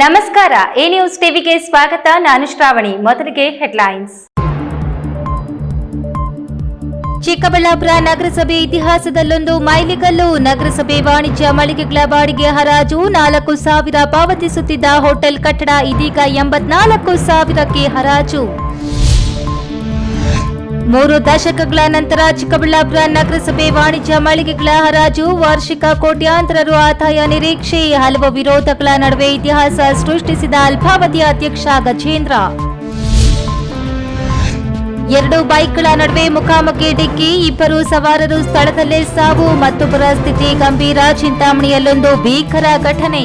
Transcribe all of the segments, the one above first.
ನಮಸ್ಕಾರ, A news ಟಿವಿಗೆ ಸ್ವಾಗತ. ನಾನು ಶ್ರಾವಣಿ. ಮೊದಲಿಗೆ ಹೆಡ್ಲೈನ್ಸ್. ಚಿಕ್ಕಬಳ್ಳಾಪುರ ನಗರಸಭೆ ಇತಿಹಾಸದಲ್ಲೊಂದು ಮೈಲಿಗಲ್ಲು. ನಗರಸಭೆ ವಾಣಿಜ್ಯ ಮಳಿಗೆಗಳ ಬಾಡಿಗೆ ಹರಾಜು. ನಾಲ್ಕು ಸಾವಿರ ಪಾವತಿಸುತ್ತಿದ್ದ ಹೋಟೆಲ್ ಕಟ್ಟಡ ಇದೀಗ ಎಂಬತ್ನಾಲ್ಕು ಸಾವಿರಕ್ಕೆ ಹರಾಜು. ಮೂರು ದಶಕಗಳ ನಂತರ ಚಿಕ್ಕಬಳ್ಳಾಪುರ ನಗರಸಭೆ ವಾಣಿಜ್ಯ ಮಳಿಗೆಗಳ ಹರಾಜು, ವಾರ್ಷಿಕ ಕೋಟ್ಯಾಂತರ ರು ಆದಾಯ ನಿರೀಕ್ಷೆ, ಹಲವು ವಿರೋಧಗಳ ನಡುವೆ ಇತಿಹಾಸ ಸೃಷ್ಟಿಸಿದ ಅಲ್ಪಾವಧಿಯ ಅಧ್ಯಕ್ಷ ಗಜೇಂದ್ರ. ಎರಡು ಬೈಕ್ಗಳ ನಡುವೆ ಮುಖಾಮುಖಿ ಡಿಕ್ಕಿ, ಇಬ್ಬರು ಸವಾರರು ಸ್ಥಳದಲ್ಲೇ ಸಾವು, ಮತ್ತೊಬ್ಬರ ಸ್ಥಿತಿ ಗಂಭೀರ ಚಿಂತಾಮಣಿಯಲ್ಲೊಂದು ಭೀಕರ ಘಟನೆ.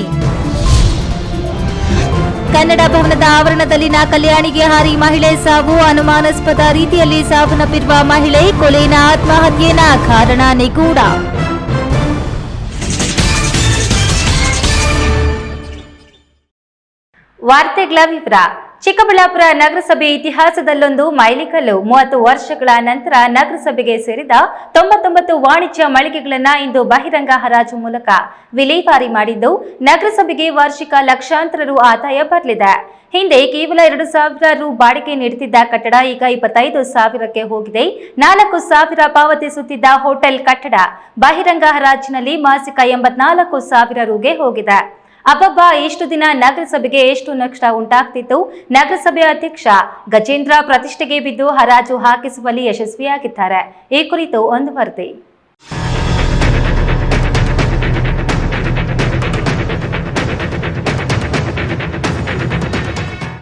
ಕನ್ನಡ ಭವನದ ಆವರಣದಲ್ಲಿನ ಕಲ್ಯಾಣಿಗೆ ಹಾರಿ ಮಹಿಳೆ ಸಾವು ಅನುಮಾನಾಸ್ಪದ ರೀತಿಯಲ್ಲಿ ಸಾವನ್ನಪ್ಪಿರುವ ಮಹಿಳೆ ಕೊಲೆನ ಆತ್ಮಹತ್ಯೆನ ಕಾರಣ ನಿಗೂಢ. ವಾರ್ತೆಗಳ ವಿವರ. ಚಿಕ್ಕಬಳ್ಳಾಪುರ ನಗರಸಭೆ ಇತಿಹಾಸದಲ್ಲೊಂದು ಮೈಲಿಕಲ್ಲು ಮೂವತ್ತು ವರ್ಷಗಳ ನಂತರ ನಗರಸಭೆಗೆ ಸೇರಿದ ತೊಂಬತ್ತೊಂಬತ್ತು ವಾಣಿಜ್ಯ ಮಳಿಗೆಗಳನ್ನ ಇಂದು ಬಹಿರಂಗ ಹರಾಜು ಮೂಲಕ ವಿಲೇವಾರಿ ಮಾಡಿದ್ದು, ನಗರಸಭೆಗೆ ವಾರ್ಷಿಕ ಲಕ್ಷಾಂತರ ರು ಆದಾಯ ಬರಲಿದೆ. ಹಿಂದೆ ಕೇವಲ ಎರಡು ಸಾವಿರ ರು ಬಾಡಿಗೆ ನೀಡುತ್ತಿದ್ದ ಕಟ್ಟಡ ಈಗ ಇಪ್ಪತ್ತೈದು ಸಾವಿರಕ್ಕೆ ಹೋಗಿದೆ. ನಾಲ್ಕು ಸಾವಿರ ಪಾವತಿಸುತ್ತಿದ್ದ ಹೋಟೆಲ್ ಕಟ್ಟಡ ಬಹಿರಂಗ ಹರಾಜಿನಲ್ಲಿ ಮಾಸಿಕ ಎಂಬತ್ನಾಲ್ಕು ಸಾವಿರ ರುಗೆ ಹೋಗಿದೆ. ಅಬ್ಬಬ್ಬ ಎಷ್ಟು ದಿನ ನಗರಸಭೆಗೆ ಎಷ್ಟು ನಷ್ಟ ಉಂಟಾಗ್ತಿತ್ತು? ನಗರಸಭೆ ಅಧ್ಯಕ್ಷ ಗಜೇಂದ್ರ ಪ್ರತಿಷ್ಠೆಗೆ ಬಿದ್ದು ಹರಾಜು ಹಾಕಿಸುವಲ್ಲಿ ಯಶಸ್ವಿಯಾಗಿದ್ದಾರೆ. ಈ ಕುರಿತು ಒಂದು ವರದಿ.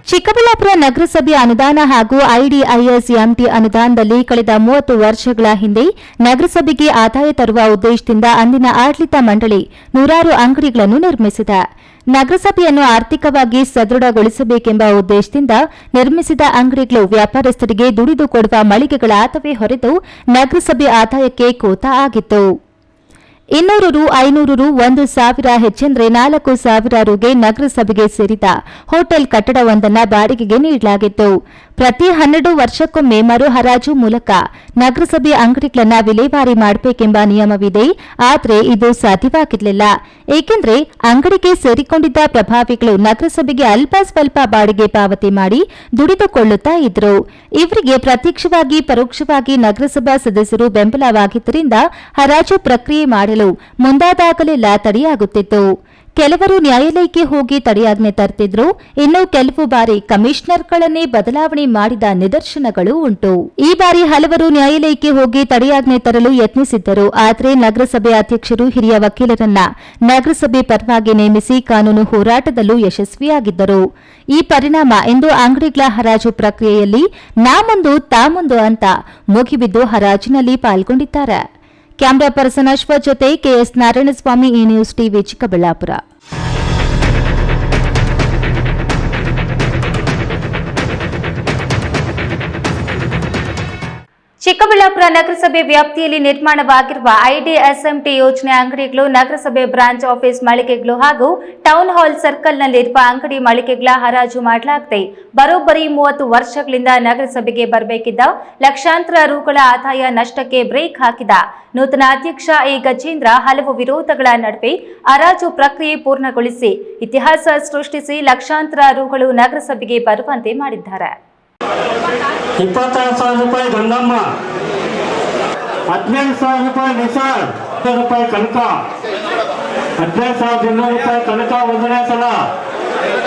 ಚಿಕ್ಕಬಳ್ಳಾಪುರ ನಗರಸಭೆ ಅನುದಾನ ಹಾಗೂ ಐಡಿಐಎಸ್ ಎಂಟಿ ಅನುದಾನದಲ್ಲಿ ಕಳೆದ ಮೂವತ್ತು ವರ್ಷಗಳ ಹಿಂದೆ ನಗರಸಭೆಗೆ ಆದಾಯ ತರುವ ಉದ್ದೇಶದಿಂದ ಅಂದಿನ ಆಡಳಿತ ಮಂಡಳಿ ನೂರಾರು ಅಂಗಡಿಗಳನ್ನು ನಿರ್ಮಿಸಿದೆ. ನಗರಸಭೆಯನ್ನು ಆರ್ಥಿಕವಾಗಿ ಸದೃಢಗೊಳಿಸಬೇಕೆಂಬ ಉದ್ದೇಶದಿಂದ ನಿರ್ಮಿಸಿದ ಅಂಗಡಿಗಳು ವ್ಯಾಪಾರಸ್ಥರಿಗೆ ದುಡಿದು ಕೊಡುವ ಮಳಿಗೆಗಳಾತವೇ ಹೊರತು ನಗರಸಭೆ ಆದಾಯಕ್ಕೆ ಕೋತ ಆಗಿತ್ತು. ಇನ್ನೂರು ರು, ಐನೂರು ರು, ಒಂದು ಸಾವಿರ ಹೆಚ್ಚೆಂದರೆ ನಾಲ್ಕು ಸಾವಿರ ರುಗೆ ನಗರಸಭೆಗೆ ಸೇರಿದ ಹೋಟೆಲ್ ಕಟ್ಟಡವೊಂದನ್ನು ಬಾಡಿಗೆಗೆ ನೀಡಲಾಗಿತ್ತು. ಪ್ರತಿ ಹನ್ನೆರಡು ವರ್ಷಕ್ಕೊಮ್ಮೆ ಮರು ಹರಾಜು ಮೂಲಕ ನಗರಸಭೆ ಅಂಗಡಿಗಳನ್ನು ವಿಲೇವಾರಿ ಮಾಡಬೇಕೆಂಬ ನಿಯಮವಿದೆ. ಆದರೆ ಇದು ಸಾಧ್ಯವಾಗಿರಲಿಲ್ಲ ಏಕೆಂದ್ರೆ ಅಂಗಡಿಗೆ ಸೇರಿಕೊಂಡಿದ್ದ ಪ್ರಭಾವಿಗಳು ನಗರಸಭೆಗೆ ಅಲ್ಪ ಸ್ವಲ್ಪ ಬಾಡಿಗೆ ಪಾವತಿ ಮಾಡಿ ದುಡಿದುಕೊಳ್ಳುತ್ತಾ ಇದ್ರು. ಇವರಿಗೆ ಪ್ರತ್ಯಕ್ಷವಾಗಿ, ಪರೋಕ್ಷವಾಗಿ ನಗರಸಭಾ ಸದಸ್ಯರು ಬೆಂಬಲವಾಗಿದ್ದರಿಂದ ಹರಾಜು ಪ್ರಕ್ರಿಯೆ ಮಾಡಲು ಮುಂದಾದಾಗಲೆಲ್ಲ ತಡೆಯಾಗುತ್ತಿತ್ತು. ಕೆಲವರು ನ್ಯಾಯಾಲಯಕ್ಕೆ ಹೋಗಿ ತಡೆಯಾಜ್ಞೆ ತರ್ತಿದ್ರು. ಇನ್ನು ಕೆಲವು ಬಾರಿ ಕಮಿಷನರ್ಗಳನ್ನೇ ಬದಲಾವಣೆ ಮಾಡಿದ ನಿದರ್ಶನಗಳು ಉಂಟು. ಈ ಬಾರಿ ಹಲವರು ನ್ಯಾಯಾಲಯಕ್ಕೆ ಹೋಗಿ ತಡೆಯಾಜ್ಞೆ ತರಲು ಯತ್ನಿಸಿದ್ದರು. ಆದರೆ ನಗರಸಭೆ ಅಧ್ಯಕ್ಷರು ಹಿರಿಯ ವಕೀಲರನ್ನ ನಗರಸಭೆ ಪರವಾಗಿ ನೇಮಿಸಿ ಕಾನೂನು ಹೋರಾಟದಲ್ಲೂ ಯಶಸ್ವಿಯಾಗಿದ್ದರು. ಈ ಪರಿಣಾಮ ಇಂದು ಅಂಗಡಿಗಳ ಹರಾಜು ಪ್ರಕ್ರಿಯೆಯಲ್ಲಿ ನಾ ಮುಂದು ತಾ ಮುಂದು ಅಂತ ಮುಗಿಬಿದ್ದು ಹರಾಜಿನಲ್ಲಿ ಪಾಲ್ಗೊಂಡಿದ್ದಾರೆ. ಕ್ಯಾಮರಾ ಪರ್ಸನ್ ಅಶ್ವ ಜೊತೆ ಕೆಎಸ್ ನಾರಾಯಣಸ್ವಾಮಿ ಈ ನ್ಯೂಸ್ ಟಿವಿ ಚಿಕ್ಕಬಳ್ಳಾಪುರ ಚಿಕ್ಕಬಳ್ಳಾಪುರ ನಗರಸಭೆ ವ್ಯಾಪ್ತಿಯಲ್ಲಿ ನಿರ್ಮಾಣವಾಗಿರುವ ಐಡಿಎಸ್ಎಂಟಿ ಯೋಜನೆ ಅಂಗಡಿಗಳು, ನಗರಸಭೆ ಬ್ರಾಂಚ್ ಆಫೀಸ್ ಮಳಿಗೆಗಳು ಹಾಗೂ ಟೌನ್ ಹಾಲ್ ಸರ್ಕಲ್ನಲ್ಲಿರುವ ಅಂಗಡಿ ಮಳಿಗೆಗಳ ಹರಾಜು ಮಾಡಲಾಗಿದೆ. ಬರೋಬ್ಬರಿ ಮೂವತ್ತು ವರ್ಷಗಳಿಂದ ನಗರಸಭೆಗೆ ಬರಬೇಕಿದ್ದ ಲಕ್ಷಾಂತರ ರೂಗಳ ಆದಾಯ ನಷ್ಟಕ್ಕೆ ಬ್ರೇಕ್ ಹಾಕಿದ ನೂತನ ಅಧ್ಯಕ್ಷ ಎ. ಗಜೇಂದ್ರ ಹಲವು ವಿರೋಧಗಳ ನಡುವೆ ಹರಾಜು ಪ್ರಕ್ರಿಯೆ ಪೂರ್ಣಗೊಳಿಸಿ ಇತಿಹಾಸ ಸೃಷ್ಟಿಸಿ ಲಕ್ಷಾಂತರ ರೂಗಳು ನಗರಸಭೆಗೆ ಬರುವಂತೆ ಮಾಡಿದ್ದಾರೆ. ಇಪ್ಪತ್ತಾರು ಸಾವಿರ ರೂಪಾಯಿ ಗಂಗಮ್ಮ. ಹದಿನೈದು ಸಾವಿರ ರೂಪಾಯಿ ನಿಸಾರ್ ರೂಪಾಯಿ ಕನಕ. ಹದಿನೈದು ಸಾವಿರದ ಇನ್ನೂರು ರೂಪಾಯಿ ಕನಕ ಒಂದನೇ ಸಲ.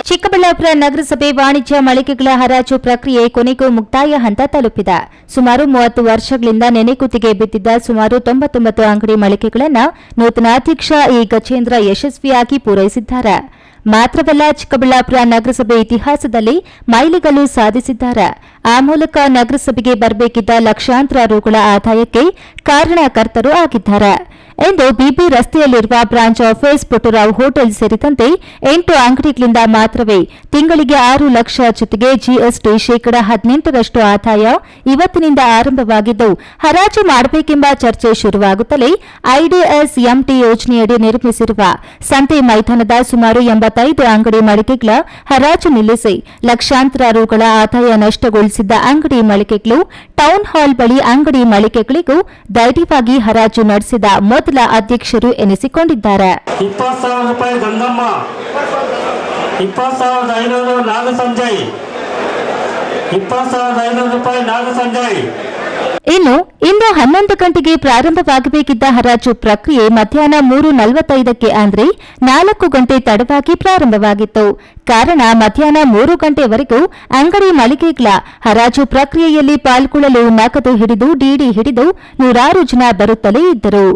ಚಿಕ್ಕಬಳ್ಳಾಪುರ ನಗರಸಭೆ ವಾಣಿಜ್ಯ ಮಳಿಗೆಗಳ ಹರಾಜು ಪ್ರಕ್ರಿಯೆ ಕೊನೆಗೂ ಮುಕ್ತಾಯ ಹಂತ ತಲುಪಿದೆ. ಸುಮಾರು ಮೂವತ್ತು ವರ್ಷಗಳಿಂದ ನೆನೆಗುತ್ತಿಗೆ ಬಿದ್ದಿದ್ದ ಸುಮಾರು ತೊಂಬತ್ತೊಂಬತ್ತು ಅಂಗಡಿ ಮಳಿಗೆಗಳನ್ನು ನೂತನ ಅಧ್ಯಕ್ಷ ಈ ಗಜೇಂದ್ರ ಯಶಸ್ವಿಯಾಗಿ ಪೂರೈಸಿದ್ದಾರೆ. ಮಾತ್ರವಲ್ಲ ಚಿಕ್ಕಬಳ್ಳಾಪುರ ನಗರಸಭೆ ಇತಿಹಾಸದಲ್ಲಿ ಮೈಲಿಗಲ್ಲು ಸಾಧಿಸಿದ್ದಾರೆ. ಆ ಮೂಲಕ ನಗರಸಭೆಗೆ ಬರಬೇಕಿದ್ದ ಲಕ್ಷಾಂತರ ರುಗಳ ಆದಾಯಕ್ಕೆ ಕಾರಣಕರ್ತರು ಆಗಿದ್ದಾರೆ. ಎಂದು ಬಿಬಿ ರಸ್ತೆಯಲ್ಲಿರುವ ಬ್ರಾಂಚ್ ಆಫೀಸ್ ಪುಟ್ಟರಾವ್ ಹೋಟೆಲ್ ಸೇರಿದಂತೆ ಎಂಟು ಅಂಗಡಿಗಳಿಂದ ಮಾತ್ರವೇ ತಿಂಗಳಿಗೆ ಆರು ಲಕ್ಷ ಜೊತೆಗೆ ಜಿಎಸ್ಟಿ ಶೇಕಡ ಹದಿನೆಂಟರಷ್ಟು ಆದಾಯ ಇವತ್ತಿನಿಂದ ಆರಂಭವಾಗಿದ್ದು, ಹರಾಜು ಮಾಡಬೇಕೆಂಬ ಚರ್ಚೆ ಶುರುವಾಗುತ್ತಲೇ ಐಡಿಎಸ್ ಎಂಟಿ ಯೋಜನೆಯಡಿ ನಿರ್ಮಿಸಿರುವ ಸಂತೆ ಮೈದಾನದ ಸುಮಾರು ಎಂಬತ್ತೈದು ಅಂಗಡಿ ಮಳಿಗೆಗಳ ಹರಾಜು ನಿಲ್ಲಿಸಿ ಲಕ್ಷಾಂತರ ರೂಗಳ ಆದಾಯ ನಷ್ಟಗೊಳಿಸಿದ್ದ ಅಂಗಡಿ ಮಳಿಗೆಗಳು, ಟೌನ್ ಹಾಲ್ ಬಳಿ ಅಂಗಡಿ ಮಳಿಗೆಗಳಿಗೂ ಧೈರ್ಯವಾಗಿ ಹರಾಜು ನಡೆಸಿದ ಮೊದಲ ಅಧ್ಯಕ್ಷರು ಎನಿಸಿಕೊಂಡಿದ್ದಾರೆ. ರೂಪಾಯಿ ಇನ್ನು, ಇಂದು ಹನ್ನೊಂದು ಗಂಟೆಗೆ ಪ್ರಾರಂಭವಾಗಬೇಕಿದ್ದ ಹರಾಜು ಪ್ರಕ್ರಿಯೆ ಮಧ್ಯಾಹ್ನ ಮೂರು ನಲವತ್ತೈದಕ್ಕೆ ಅಂದರೆ ನಾಲ್ಕು ಗಂಟೆ ತಡವಾಗಿ ಪ್ರಾರಂಭವಾಗಿತ್ತು. ಕಾರಣ, ಮಧ್ಯಾಹ್ನ ಮೂರು ಗಂಟೆವರೆಗೂ ಅಂಗಡಿ ಮಳಿಗೆಗಳ ಹರಾಜು ಪ್ರಕ್ರಿಯೆಯಲ್ಲಿ ಪಾಲ್ಗೊಳ್ಳಲು ನಗದು ಹಿಡಿದು ಡಿಡಿ ಹಿಡಿದು ನೂರಾರು ಜನ ಬರುತ್ತಲೇ ಇದ್ದರು.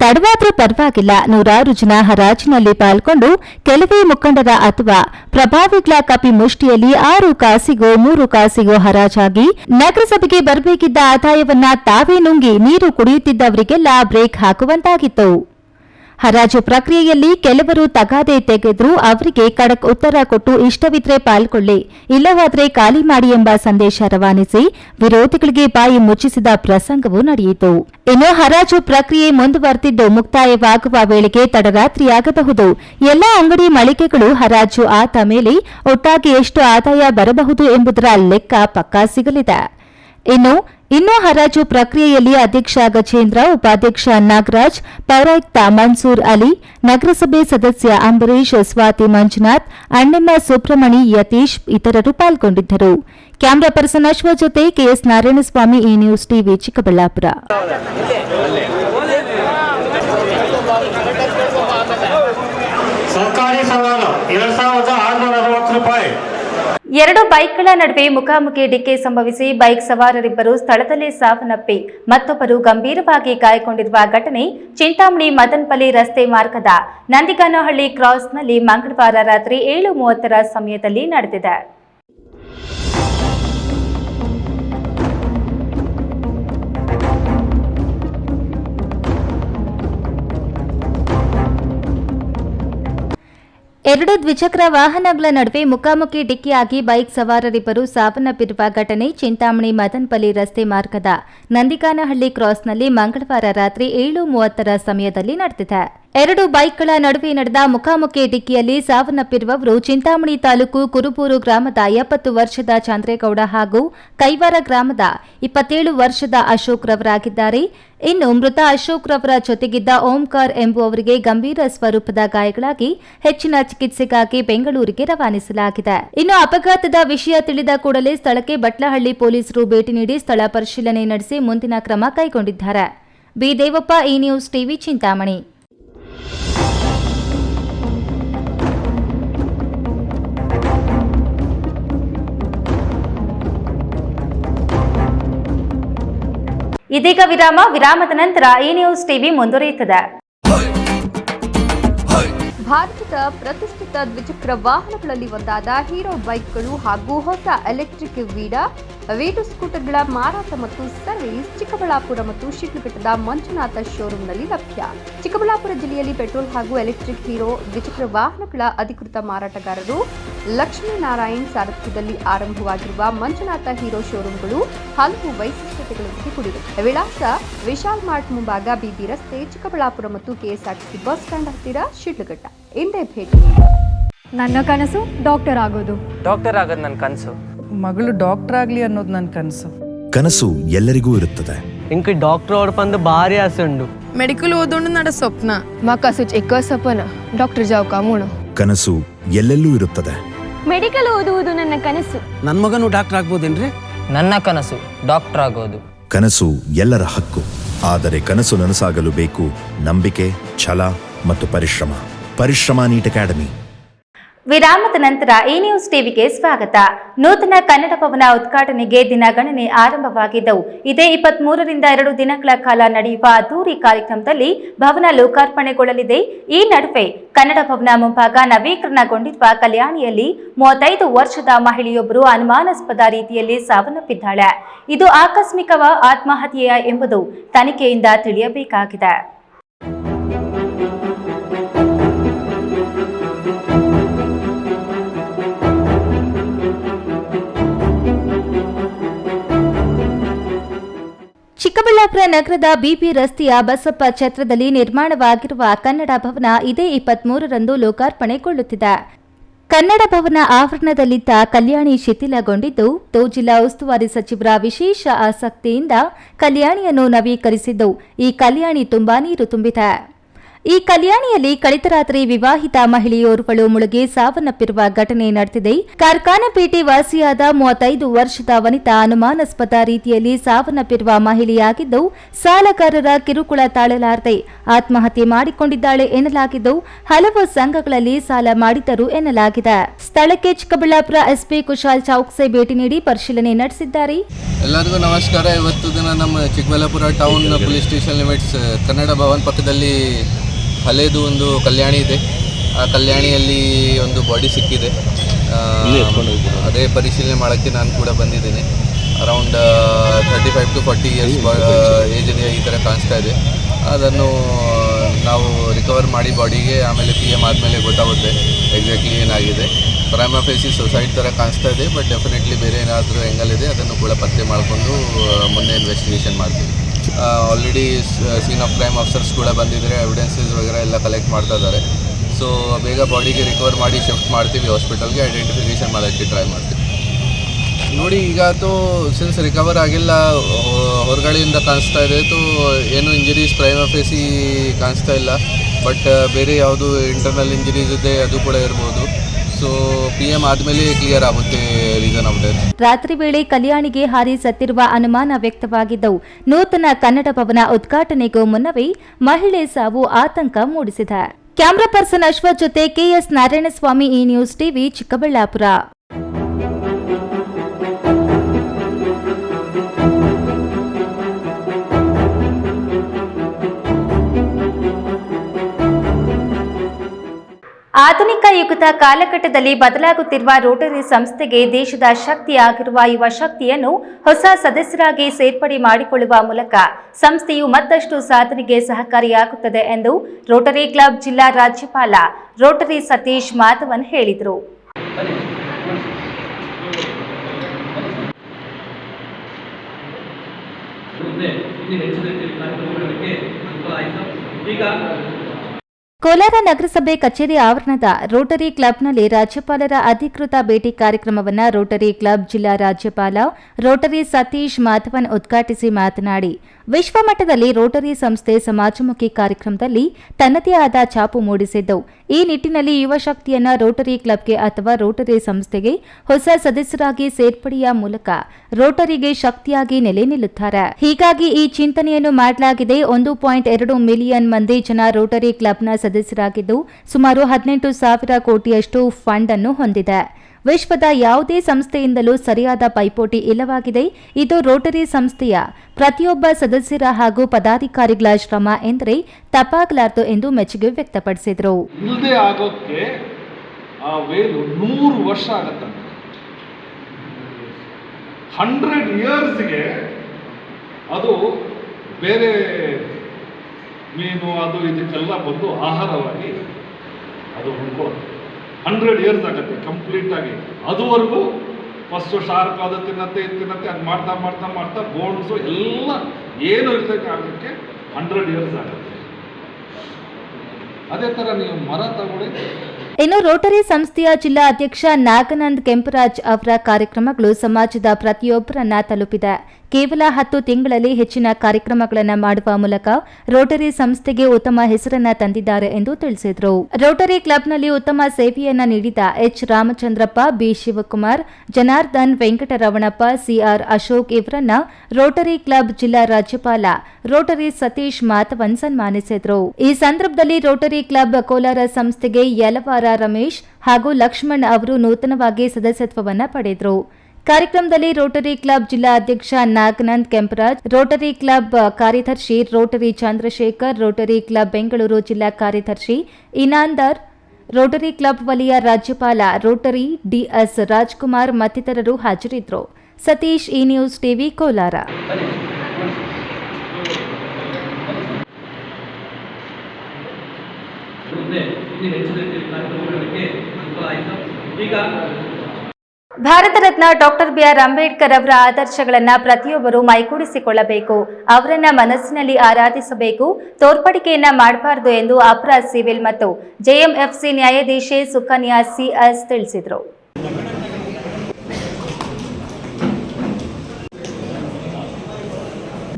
ತಡವಾದ್ರೂ ಪರವಾಗಿಲ್ಲ ನೂರಾರು ಜನ ಹರಾಜಿನಲ್ಲಿ ಪಾಲ್ಗೊಂಡು ಕೆಲವೇ ಮುಖಂಡರ ಅಥವಾ ಪ್ರಭಾವಿಗಳ ಕಪಿ ಮುಷ್ಟಿಯಲ್ಲಿ ಆರು ಕಾಸಿಗೋ, ಮೂರು ಕಾಸಿಗೋ ಹರಾಜಾಗಿ ನಗರಸಭೆಗೆ ಬರಬೇಕಿದ್ದ ಆದಾಯವನ್ನ ತಾವೇ ನುಂಗಿ ನೀರು ಕುಡಿಯುತ್ತಿದ್ದವರಿಗೆಲ್ಲ ಬ್ರೇಕ್ ಹಾಕುವಂತಾಗಿತ್ತು. ಹರಾಜು ಪ್ರಕ್ರಿಯೆಯಲ್ಲಿ ಕೆಲವರು ತಗಾದೆ ತೆಗೆದ್ರು, ಅವರಿಗೆ ಖಡಕ್ ಉತ್ತರ ಕೊಟ್ಟು ಇಷ್ಟವಿದ್ರೆ ಪಾಲ್ಗೊಳ್ಳಿ, ಇಲ್ಲವಾದ್ರೆ ಖಾಲಿ ಮಾಡಿ ಎಂಬ ಸಂದೇಶ ರವಾನಿಸಿ ವಿರೋಧಿಗಳಿಗೆ ಬಾಯಿ ಮುಚ್ಚಿಸಿದ ಪ್ರಸಂಗವೂ ನಡೆಯಿತು. ಇನ್ನು ಹರಾಜು ಪ್ರಕ್ರಿಯೆ ಮುಂದುವರೆದಿದ್ದು ಮುಕ್ತಾಯವಾಗುವ ವೇಳೆಗೆ ತಡರಾತ್ರಿಯಾಗಬಹುದು. ಎಲ್ಲಾ ಅಂಗಡಿ ಮಳಿಗೆಗಳು ಹರಾಜು ಆತ ಮೇಲೆ ಒಟ್ಟಾಗಿ ಎಷ್ಟು ಆದಾಯ ಬರಬಹುದು ಎಂಬುದರ ಲೆಕ್ಕ ಪಕ್ಕಾ ಸಿಗಲಿದೆ. ಇನ್ನು ಇನ್ನೂ ಹರಾಜು ಪ್ರಕ್ರಿಯೆಯಲ್ಲಿ ಅಧ್ಯಕ್ಷ ಗಜೇಂದ್ರ, ಉಪಾಧ್ಯಕ್ಷ ನಾಗರಾಜ್, ಪೌರಾಯುಕ್ತ ಮನ್ಸೂರ್ ಅಲಿ, ನಗರಸಭೆ ಸದಸ್ಯ ಅಂಬರೀಶ್ ಸ್ವಾತಿ ಮಂಜುನಾಥ್, ಅಣ್ಣಮ್ಮ ಸುಬ್ರಮಣಿ ಯತೀಶ್ ಇತರರು ಪಾಲ್ಗೊಂಡಿದ್ದರು. ಕ್ಯಾಮರಾ ಪರ್ಸನ್ ಅಶ್ವ ಜೊತೆ ಕೆಎಸ್ ನಾರಾಯಣಸ್ವಾಮಿ ಈ ನ್ಯೂಸ್ ಟಿವಿ ಚಿಕ್ಕಬಳ್ಳಾಪುರ. ಸರ್ಕಾರಿ ಸವಾಲು. ಸಾವಿರದ ರೂಪಾಯಿ. ಎರಡು ಬೈಕ್ಗಳ ನಡುವೆ ಮುಖಾಮುಖಿ ಡಿಕ್ಕಿ ಸಂಭವಿಸಿ ಬೈಕ್ ಸವಾರರಿಬ್ಬರು ಸ್ಥಳದಲ್ಲೇ ಸಾವನ್ನಪ್ಪಿ, ಮತ್ತೊಬ್ಬರು ಗಂಭೀರವಾಗಿ ಗಾಯಗೊಂಡಿರುವ ಘಟನೆ ಚಿಂತಾಮಣಿ ಮದನ್ಪಲ್ಲಿ ರಸ್ತೆ ಮಾರ್ಗದ ನಂದಿಗಾನಹಳ್ಳಿ ಕ್ರಾಸ್ನಲ್ಲಿ ಮಂಗಳವಾರ ರಾತ್ರಿ ಏಳು ಮೂವತ್ತರ ಸಮಯದಲ್ಲಿ ನಡೆದಿದೆ. ಎರಡು ದ್ವಿಚಕ್ರ ವಾಹನಗಳ ನಡುವೆ ಮುಖಾಮುಖಿ ಡಿಕ್ಕಿಯಾಗಿ ಬೈಕ್ ಸವಾರರಿಬ್ಬರು ಸಾವನ್ನಪ್ಪಿರುವ ಘಟನೆ ಚಿಂತಾಮಣಿ ಮದನ್ಪಲ್ಲಿ ರಸ್ತೆ ಮಾರ್ಗದ ನಂದಿಕಾನಹಳ್ಳಿ ಕ್ರಾಸ್ನಲ್ಲಿ ಮಂಗಳವಾರ ರಾತ್ರಿ ಏಳು ಮೂವತ್ತರ ಸಮಯದಲ್ಲಿ ನಡೆದಿದೆ. ಎರಡು ಬೈಕ್ಗಳ ನಡುವೆ ನಡೆದ ಮುಖಾಮುಖಿ ಡಿಕ್ಕಿಯಲ್ಲಿ ಸಾವನ್ನಪ್ಪಿರುವವರು ಚಿಂತಾಮಣಿ ತಾಲೂಕು ಕುರುಬೂರು ಗ್ರಾಮದ ಎಪ್ಪತ್ತು ವರ್ಷದ ಚಂದ್ರೇಗೌಡ ಹಾಗೂ ಕೈವಾರ ಗ್ರಾಮದ ಇಪ್ಪತ್ತೇಳು ವರ್ಷದ ಅಶೋಕ್ ರವರಾಗಿದ್ದಾರೆ. ಇನ್ನು ಮೃತ ಅಶೋಕ್ ರವರ ಜೊತೆಗಿದ್ದ ಓಂಕಾರ್ ಎಂಬುವವರಿಗೆ ಗಂಭೀರ ಸ್ವರೂಪದ ಗಾಯಗಳಾಗಿ ಹೆಚ್ಚಿನ ಚಿಕಿತ್ಸೆಗಾಗಿ ಬೆಂಗಳೂರಿಗೆ ರವಾನಿಸಲಾಗಿದೆ. ಇನ್ನು ಅಪಘಾತದ ವಿಷಯ ತಿಳಿದ ಕೂಡಲೇ ಸ್ಥಳಕ್ಕೆ ಬಟ್ಲಹಳ್ಳಿ ಪೊಲೀಸರು ಭೇಟಿ ನೀಡಿ ಸ್ಥಳ ಪರಿಶೀಲನೆ ನಡೆಸಿ ಮುಂದಿನ ಕ್ರಮ ಕೈಗೊಂಡಿದ್ದಾರೆ. ಬಿ ದೇವಪ್ಪ ಈ ನ್ಯೂಸ್ ಟಿವಿ, ಚಿಂತಾಮಣಿ. ಇದೀಗ ವಿರಾಮ ವಿರಾಮದ ನಂತರ ಈ ನ್ಯೂಸ್ ಟಿವಿ ಮುಂದುವರಿಯುತ್ತದೆ. ಭಾರತದ ಪ್ರತಿಷ್ಠಿತ ದ್ವಿಚಕ್ರ ವಾಹನಗಳಲ್ಲಿ ಒಂದಾದ ಹೀರೋ ಬೈಕ್ಗಳು ಹಾಗೂ ಹೊಸ ಎಲೆಕ್ಟ್ರಿಕ್ ವೀಡಾ ವೀಡು ಸ್ಕೂಟರ್ಗಳ ಮಾರಾಟ ಮತ್ತು ಸರ್ವಿಸ್ ಚಿಕ್ಕಬಳ್ಳಾಪುರ ಮತ್ತು ಶಿಡ್ಲಘಟ್ಟದ ಮಂಜುನಾಥ ಶೋರೂಂನಲ್ಲಿ ಲಭ್ಯ. ಚಿಕ್ಕಬಳ್ಳಾಪುರ ಜಿಲ್ಲೆಯಲ್ಲಿ ಪೆಟ್ರೋಲ್ ಹಾಗೂ ಎಲೆಕ್ಟ್ರಿಕ್ ಹೀರೋ ದ್ವಿಚಕ್ರ ವಾಹನಗಳ ಅಧಿಕೃತ ಮಾರಾಟಗಾರರು ಲಕ್ಷ್ಮೀನಾರಾಯಣ್ ಸಾರಥ್ಯದಲ್ಲಿ ಆರಂಭವಾಗಿರುವ ಮಂಜುನಾಥ ಹೀರೋ ಶೋರೂಮ್ಗಳು ಹಲವು ವೈಶಿಷ್ಟ್ಯತೆಗಳೊಂದಿಗೆ ಕೂಡಿದೆ ವಿಳಾಸ ವಿಶಾಲ್ ಮಾರ್ಟ್ ಮುಂಭಾಗ ಬಿಬಿ ರಸ್ತೆ ಚಿಕ್ಕಬಳ್ಳಾಪುರ ಮತ್ತು ಕೆಎಸ್ಆರ್ಟಿಸಿ ಬಸ್ ಸ್ಟ್ಯಾಂಡ್ ಹತ್ತಿರ ಶಿಡ್ಲಘಟ್ಟ ಹಿಂದೆ ಭೇಟಿ ನೀಡಿ ನನ್ನ ಕನಸು ಡಾಕ್ಟರ್ ಆಗೋದು ಡಾಕ್ಟರ್ ಆಗೋದು ನನ್ನ ಕನಸು ಮಗಳು ಡಾಕ್ಟರ್ ಆಗಲಿ ಅನ್ನೋದು ನನ್ನ ಕನಸು ಕನಸು ಎಲ್ಲರಿಗೂ ಇರುತ್ತದೆ ఇంక డాక్టర్ ఓడిపందు భారీ ఆశ ఉండు ಮೆಡಿಕಲ್ ಓದೋಣ ನಡ ಸ್ವಪ್ನ ಮಾಕ ಸುಚ್ ಎಕ್ಕ ಸಪನ ಡಾಕ್ಟರ್ ಜಾವ್ ಕಾಮೂಣ ಕನಸು ಎಲ್ಲೆಲ್ಲೂ ಇರುತ್ತದೆ ಮೆಡಿಕಲ್ ಓದುವುದು ನನ್ನ ಕನಸು. ನನ್ನ ಮಗನು ಡಾಕ್ಟರ್ ಆಗ್ಬೋದೇನ್ರಿ? ನನ್ನ ಕನಸು ಡಾಕ್ಟರ್ ಆಗೋದು. ಕನಸು ಎಲ್ಲರ ಹಕ್ಕು. ಆದರೆ ಕನಸು ನನಸಾಗಲು ಬೇಕು ನಂಬಿಕೆ ಛಲ ಮತ್ತು ಪರಿಶ್ರಮ. ಪರಿಶ್ರಮ ನೀಟ್ ಅಕಾಡೆಮಿ. ವಿರಾಮದ ನಂತರ ಈ ನ್ಯೂಸ್ ಟಿವಿಗೆ ಸ್ವಾಗತ. ನೂತನ ಕನ್ನಡ ಭವನ ಉದ್ಘಾಟನೆಗೆ ದಿನಗಣನೆ ಆರಂಭವಾಗಿದ್ದವು. ಇದೇ ಇಪ್ಪತ್ತ್ ಮೂರರಿಂದ ಎರಡು ದಿನಗಳ ಕಾಲ ನಡೆಯುವ ಅದ್ದೂರಿ ಕಾರ್ಯಕ್ರಮದಲ್ಲಿ ಭವನ ಲೋಕಾರ್ಪಣೆಗೊಳ್ಳಲಿದೆ. ಈ ನಡುವೆ ಕನ್ನಡ ಭವನ ಮುಂಭಾಗ ನವೀಕರಣಗೊಂಡಿರುವ ಕಲ್ಯಾಣಿಯಲ್ಲಿ ಮೂವತ್ತೈದು ವರ್ಷದ ಮಹಿಳೆಯೊಬ್ಬರು ಅನುಮಾನಾಸ್ಪದ ರೀತಿಯಲ್ಲಿ ಸಾವನ್ನಪ್ಪಿದ್ದಾಳೆ. ಇದು ಆಕಸ್ಮಿಕವ ಆತ್ಮಹತ್ಯೆಯ ಎಂಬುದು ತನಿಖೆಯಿಂದ ತಿಳಿಯಬೇಕಾಗಿದೆ. ಚಿಕ್ಕಬಳ್ಳಾಪುರ ನಗರದ ಬಿಪಿ ರಸ್ತೆಯ ಬಸಪ್ಪ ಛತ್ರದಲ್ಲಿ ನಿರ್ಮಾಣವಾಗಿರುವ ಕನ್ನಡ ಭವನ ಇದೇ ಇಪ್ಪತ್ಮೂರರಂದು ಲೋಕಾರ್ಪಣೆಗೊಳ್ಳುತ್ತಿದೆ. ಕನ್ನಡ ಭವನ ಆವರಣದಲ್ಲಿದ್ದ ಕಲ್ಯಾಣಿ ಶಿಥಿಲಗೊಂಡಿದ್ದು, ತೋ ಜಿಲ್ಲಾ ಉಸ್ತುವಾರಿ ಸಚಿವರ ವಿಶೇಷ ಆಸಕ್ತಿಯಿಂದ ಕಲ್ಯಾಣಿಯನ್ನು ನವೀಕರಿಸಿದ್ದು. ಈ ಕಲ್ಯಾಣಿ ತುಂಬಾ ನೀರು ತುಂಬಿದೆ. ಈ ಕಲ್ಯಾಣಿಯಲ್ಲಿ ಕಳೆದ ರಾತ್ರಿ ವಿವಾಹಿತ ಮಹಿಳೆಯೋರ್ವಳು ಮುಳುಗಿ ಸಾವನ್ನಪ್ಪಿರುವ ಘಟನೆ ನಡೆದಿದೆ. ಕಾರ್ಖಾನೆಪೇಟೆ ವಾಸಿಯಾದ ಮೂವತ್ತೈದು ವರ್ಷದ ವನಿತಾ ಅನುಮಾನಾಸ್ಪದ ರೀತಿಯಲ್ಲಿ ಸಾವನ್ನಪ್ಪಿರುವ ಮಹಿಳೆಯಾಗಿದ್ದು, ಸಾಲಗಾರರ ಕಿರುಕುಳ ತಾಳಲಾರದೆ ಆತ್ಮಹತ್ಯೆ ಮಾಡಿಕೊಂಡಿದ್ದಾಳೆ ಎನ್ನಲಾಗಿದ್ದು, ಹಲವು ಸಂಘಗಳಲ್ಲಿ ಸಾಲ ಮಾಡಿದ್ದರು ಎನ್ನಲಾಗಿದೆ. ಸ್ಥಳಕ್ಕೆ ಚಿಕ್ಕಬಳ್ಳಾಪುರ ಎಸ್ಪಿ ಕುಶಾಲ್ ಚೌಕ್ಸೆ ಭೇಟಿ ನೀಡಿ ಪರಿಶೀಲನೆ ನಡೆಸಿದ್ದಾರೆ. ಎಲ್ಲರಿಗೂ ನಮಸ್ಕಾರ. ಇವತ್ತು ನಮ್ಮ Chikkaballapur town police station limits Kannada Bhavan ಪಕ್ಕದಲ್ಲಿ ಹಳೇದು ಒಂದು ಕಲ್ಯಾಣಿ ಇದೆ. ಆ ಕಲ್ಯಾಣಿಯಲ್ಲಿ ಒಂದು ಬಾಡಿ ಸಿಕ್ಕಿದೆ. ಅದೇ ಪರಿಶೀಲನೆ ಮಾಡೋಕ್ಕೆ ನಾನು ಕೂಡ ಬಂದಿದ್ದೀನಿ. Around thirty five to forty years age ಇದೆ ಈ ಥರ ಕಾಣಿಸ್ತಾ ಇದೆ. ಅದನ್ನು ನಾವು ರಿಕವರ್ ಮಾಡಿ ಬಾಡಿಗೆ ಆಮೇಲೆ ಪಿ ಎಂ ಆದಮೇಲೆ ಗೊತ್ತಾಗುತ್ತೆ ಎಕ್ಸಾಕ್ಟ್ಲಿ ಏನಾಗಿದೆ. ಪ್ರೈಮ ಫೇಸಿ ಸೊಸೈಡ್ ಥರ ಕಾಣಿಸ್ತಾ ಇದೆ ಬಟ್ ಡೆಫಿನೆಟ್ಲಿ ಬೇರೆ ಏನಾದರೂ ಎಂಗಲ್ ಇದೆ ಅದನ್ನು ಕೂಡ ಪತ್ತೆ ಮಾಡಿಕೊಂಡು ಮುಂದೆ ಇನ್ವೆಸ್ಟಿಗೇಷನ್ ಮಾಡ್ತೀವಿ. Already scene of crime officers ಕೂಡ ಬಂದಿದ್ದಾರೆ ಎವಿಡೆನ್ಸಸ್ ವಗೇರೆ ಎಲ್ಲ ಕಲೆಕ್ಟ್ ಮಾಡ್ತಾ ಇದ್ದಾರೆ. ಸೊ ಬೇಗ ಬಾಡಿಗೆ ರಿಕವರ್ ಮಾಡಿ ಶಿಫ್ಟ್ ಮಾಡ್ತೀವಿ ಹಾಸ್ಪಿಟಲ್ಗೆ ಐಡೆಂಟಿಫಿಕೇಷನ್ ಮಾಡೋಕ್ಕೆ ಟ್ರೈ ಮಾಡ್ತೀವಿ. ನೋಡಿ, ಈಗ ತೋ ಸಿನ್ಸ್ ರಿಕವರ್ ಆಗಿಲ್ಲ ಹೊರಗಡೆಯಿಂದ ಕಾಣಿಸ್ತಾ ಇದೆ. ತೋ ಏನು ಇಂಜುರೀಸ್ ಪ್ರೈಮ್ ಫೇಸಿ ಕಾಣಿಸ್ತಾ ಇಲ್ಲ. ಬಟ್ ಬೇರೆ ಯಾವುದು ಇಂಟರ್ನಲ್ ಇಂಜುರೀಸ್ ಇದೆ, ಅದು ಕೂಡ ಇರ್ಬೋದು. ಸೊ ಪಿ ಆದಮೇಲೆ ಕ್ಲಿಯರ್ ಆಗುತ್ತೆ ರೀಸನ್ ಆಫ್ ಡೆತ್ ರಾತ್ರಿ ವೇಳೆ ಕಲ್ಯಾಣಿಗೆ ಹಾರಿ ಸತ್ತಿರುವ ಅನುಮಾನ ವ್ಯಕ್ತವಾಗಿದ್ದವು. ನೂತನ ಕನ್ನಡ ಭವನ ಉದ್ಘಾಟನೆಗೂ ಮುನ್ನವೇ ಮಹಿಳೆ ಸಾವು ಆತಂಕ ಮೂಡಿಸಿದೆ. ಕ್ಯಾಮರಾ ಪರ್ಸನ್ ಅಶ್ವಥ್ ಜೊತೆ ಕೆಎಸ್ ನಾರಾಯಣಸ್ವಾಮಿ ಈ ನ್ಯೂಸ್ ಟಿವಿ ಚಿಕ್ಕಬಳ್ಳಾಪುರ. ಯುಗದ ಕಾಲಘಟ್ಟದಲ್ಲಿ ಬದಲಾಗುತ್ತಿರುವ ರೋಟರಿ ಸಂಸ್ಥೆಗೆ ದೇಶದ ಶಕ್ತಿಯಾಗಿರುವ ಯುವ ಶಕ್ತಿಯನ್ನು ಹೊಸ ಸದಸ್ಯರಾಗಿ ಸೇರ್ಪಡೆ ಮಾಡಿಕೊಳ್ಳುವ ಮೂಲಕ ಸಂಸ್ಥೆಯು ಮತ್ತಷ್ಟು ಸಾಧನೆಗೆ ಸಹಕಾರಿಯಾಗುತ್ತದೆ ಎಂದು ರೋಟರಿ ಕ್ಲಬ್ ಜಿಲ್ಲಾ ರಾಜ್ಯಪಾಲ ರೋಟರಿ ಸತೀಶ್ ಮಾಧವನ್ ಹೇಳಿದರು. ಕೋಲಾರ ನಗರಸಭೆ ಕಚೇರಿ ಆವರಣದ ರೋಟರಿ ಕ್ಲಬ್ನಲ್ಲಿ ರಾಜ್ಯಪಾಲರ ಅಧಿಕೃತ ಭೇಟಿ ಕಾರ್ಯಕ್ರಮವನ್ನು ರೋಟರಿ ಕ್ಲಬ್ ಜಿಲ್ಲಾ ರಾಜ್ಯಪಾಲ ರೋಟರಿ ಸತೀಶ್ ಮಾಧವನ್ ಉದ್ಘಾಟಿಸಿ ಮಾತನಾಡಿ, ವಿಶ್ವಮಟ್ಟದಲ್ಲಿ ರೋಟರಿ ಸಂಸ್ಥೆ ಸಮಾಜಮುಖಿ ಕಾರ್ಯಕ್ರಮದಲ್ಲಿ ತನ್ನದೇ ಆದ ಛಾಪು ಮೂಡಿಸಿದ್ದು ಈ ನಿಟ್ಟಿನಲ್ಲಿ ಯುವ ಶಕ್ತಿಯನ್ನ ರೋಟರಿ ಕ್ಲಬ್ಗೆ ಅಥವಾ ರೋಟರಿ ಸಂಸ್ಥೆಗೆ ಹೊಸ ಸದಸ್ಯರಾಗಿ ಸೇರ್ಪಡೆಯ ಮೂಲಕ ರೋಟರಿಗೆ ಶಕ್ತಿಯಾಗಿ ನೆಲೆ ನಿಲ್ಲುತ್ತಾರೆ. ಹೀಗಾಗಿ ಈ ಚಿಂತನೆಯನ್ನು ಮಾಡಲಾಗಿದೆ. ಒಂದು ಪಾಯಿಂಟ್ ಎರಡು ಮಿಲಿಯನ್ ಮಂದಿ ಜನ ರೋಟರಿ ಕ್ಲಬ್ನ ಸದಸ್ಯರಾಗಿದ್ದು ಸುಮಾರು ಹದಿನೆಂಟು ಸಾವಿರ ಕೋಟಿಯಷ್ಟು ಫಂಡ್ ಅನ್ನು ಹೊಂದಿದೆ. ವಿಶ್ವದ ಯಾವುದೇ ಸಂಸ್ಥೆಯಿಂದಲೂ ಸರಿಯಾದ ಪೈಪೋಟಿ ಇಲ್ಲವಾಗಿದೆ. ಇದು ರೋಟರಿ ಸಂಸ್ಥೆಯ ಪ್ರತಿಯೊಬ್ಬ ಸದಸ್ಯರ ಹಾಗೂ ಪದಾಧಿಕಾರಿಗಳ ಶ್ರಮ ಎಂದರೆ ತಪ್ಪಾಗಲಾರದು ಎಂದು ಮೆಚ್ಚುಗೆ ವ್ಯಕ್ತಪಡಿಸಿದರು. ಹಂಡ್ರೆಡ್ ಇಯರ್ಸ್ಗೆ ಅದು ಬೇರೆ ಮೀನು ಅದು ಇದಕ್ಕೆಲ್ಲ ಬಂದು ಆಹಾರವಾಗಿ ಅದು ಉಳ್ಕೊಳ್ಳುತ್ತೆ ಹಂಡ್ರೆಡ್ ಇಯರ್ಸ್ ಆಗುತ್ತೆ ಕಂಪ್ಲೀಟ್ ಆಗಿ. ಅದುವರೆಗೂ ಫಸ್ಟು ಶಾರ್ಪ್ ಅದು ತಿನ್ನತ್ತೆ, ಇದು ತಿನ್ನತ್ತೆ, ಅದು ಮಾಡ್ತಾ ಮಾಡ್ತಾ ಮಾಡ್ತಾ ಬೋನ್ಸು ಎಲ್ಲ ಏನು ಇರ್ತಕ್ಕೆ ಆಗೋಕ್ಕೆ ಹಂಡ್ರೆಡ್ ಇಯರ್ಸ್ ಆಗುತ್ತೆ. ಅದೇ ಥರ ನೀವು ಮರ ತಗೊಳ್ಳಿ. ಇನ್ನು ರೋಟರಿ ಸಂಸ್ಥೆಯ ಜಿಲ್ಲಾ ಅಧ್ಯಕ್ಷ ನಾಗನಂದ್ ಕೆಂಪರಾಜ್ ಅವರ ಕಾರ್ಯಕ್ರಮಗಳು ಸಮಾಜದ ಪ್ರತಿಯೊಬ್ಬರನ್ನ ತಲುಪಿದೆ. ಕೇವಲ ಹತ್ತು ತಿಂಗಳಲ್ಲಿ ಹೆಚ್ಚಿನ ಕಾರ್ಯಕ್ರಮಗಳನ್ನು ಮಾಡುವ ಮೂಲಕ ರೋಟರಿ ಸಂಸ್ಥೆಗೆ ಉತ್ತಮ ಹೆಸರನ್ನ ತಂದಿದ್ದಾರೆ ಎಂದು ತಿಳಿಸಿದರು. ರೋಟರಿ ಕ್ಲಬ್ನಲ್ಲಿ ಉತ್ತಮ ಸೇವೆಯನ್ನ ನೀಡಿದ H. Ramachandrappa, B. Shivakumar, Janardhan Venkataramanappa CR Ashok ಇವರನ್ನ ರೋಟರಿ ಕ್ಲಬ್ ಜಿಲ್ಲಾ ರಾಜ್ಯಪಾಲ ರೋಟರಿ ಸತೀಶ್ ಮಾಧವನ್ ಸನ್ಮಾನಿಸಿದರು. ಈ ಸಂದರ್ಭದಲ್ಲಿ ರೋಟರಿ ಕ್ಲಬ್ ಕೋಲಾರ ಸಂಸ್ಥೆಗೆ ಯಲವಾರ ರಮೇಶ್ ಹಾಗೂ ಲಕ್ಷ್ಮಣ್ ಅವರು ನೂತನವಾಗಿ ಸದಸ್ಯತ್ವವನ್ನ ಪಡೆದರು. ಕಾರ್ಯಕ್ರಮದಲ್ಲಿ ರೋಟರಿ ಕ್ಲಬ್ ಜಿಲ್ಲಾ ಅಧ್ಯಕ್ಷ ನಾಗನಂದ್ ಕೆಂಪರಾಜ್, ರೋಟರಿ ಕ್ಲಬ್ ಕಾರ್ಯದರ್ಶಿ Rotary Chandrashekar, Rotary club Bengaluru ಜಿಲ್ಲಾ ಕಾರ್ಯದರ್ಶಿ ಇನಾಂದರ್, ರೋಟರಿ ಕ್ಲಬ್ ವಲಯ ರಾಜ್ಯಪಾಲ ರೋಟರಿ ಡಿಎಸ್ ರಾಜ್ಕುಮಾರ್ ಮತ್ತಿತರರು ಹಾಜರಿದ್ದರು. Satish E news TV Kolar. Bharat Ratna doctor BR Ambedkar ಅವರ ಆದರ್ಶಗಳನ್ನ ಪ್ರತಿಯೊಬ್ಬರು ಮೈಗೂಡಿಸಿಕೊಳ್ಳಬೇಕು. ಅವರನ್ನ ಮನಸ್ಸಿನಲ್ಲಿ ಆರಾಧಿಸಬೇಕು. ತೋರ್ಪಡಿಕೆಯನ್ನ ಮಾಡಬಾರದು ಎಂದು ಅಪರ ಸಿವಿಲ್ ಮತ್ತು ಜೆಎಂಎಫ್ಸಿ ನ್ಯಾಯಾಧೀಶೆ ಸುಕನ್ಯಾ ಸಿಎಸ್ ತಿಳಿಸಿದರು.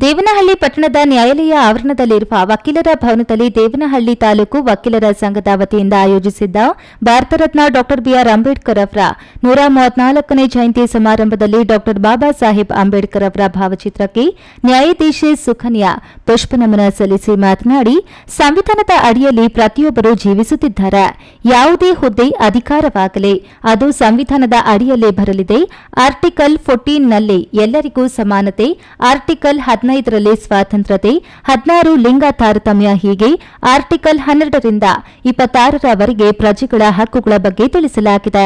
ದೇವನಹಳ್ಳಿ ಪಟ್ಟಣದ ನ್ಯಾಯಾಲಯ ಆವರಣದಲ್ಲಿರುವ ವಕೀಲರ ಭವನದಲ್ಲಿ ದೇವನಹಳ್ಳಿ ತಾಲೂಕು ವಕೀಲರ ಸಂಘದ ವತಿಯಿಂದ ಆಯೋಜಿಸಿದ್ದ ಭಾರತ ರತ್ನ ಡಾ ಬಿಆರ್ ಅಂಬೇಡ್ಕರ್ ಅವರ ನೂರ ಮೂವತ್ನಾಲ್ಕನೇ ಜಯಂತಿ ಸಮಾರಂಭದಲ್ಲಿ ಡಾಕ್ಟರ್ ಬಾಬಾ ಸಾಹೇಬ್ ಅಂಬೇಡ್ಕರ್ ಅವರ ಭಾವಚಿತ್ರಕ್ಕೆ ನ್ಯಾಯಾಧೀಶೆ ಪುಷ್ಪ ಪುಷ್ಪನಮನ ಸಲ್ಲಿಸಿ ಮಾತನಾಡಿ, ಸಂವಿಧಾನದ ಅಡಿಯಲ್ಲಿ ಪ್ರತಿಯೊಬ್ಬರು ಜೀವಿಸುತ್ತಿದ್ದಾರೆ. ಯಾವುದೇ ಹುದ್ದೆ ಅಧಿಕಾರವಾಗಲಿ, ಅದು ಸಂವಿಧಾನದ ಅಡಿಯಲ್ಲೇ ಬರಲಿದೆ. ಆರ್ಟಿಕಲ್ ಫೋರ್ಟೀನ್ನಲ್ಲಿ ಎಲ್ಲರಿಗೂ ಸಮಾನತೆ. ಆರ್ಟಿಕಲ್ ಹದಿನೈದರಲ್ಲಿ ಸ್ವಾತಂತ್ರ್ಯತೆ, ಹದಿನಾರು ಲಿಂಗ ತಾರತಮ್ಯ ಹೀಗೆ ಆರ್ಟಿಕಲ್ ಹನ್ನೆರಡರಿಂದ ಇಪ್ಪತ್ತಾರರವರೆಗೆ ಪ್ರಜೆಗಳ ಹಕ್ಕುಗಳ ಬಗ್ಗೆ ತಿಳಿಸಲಾಗಿದೆ.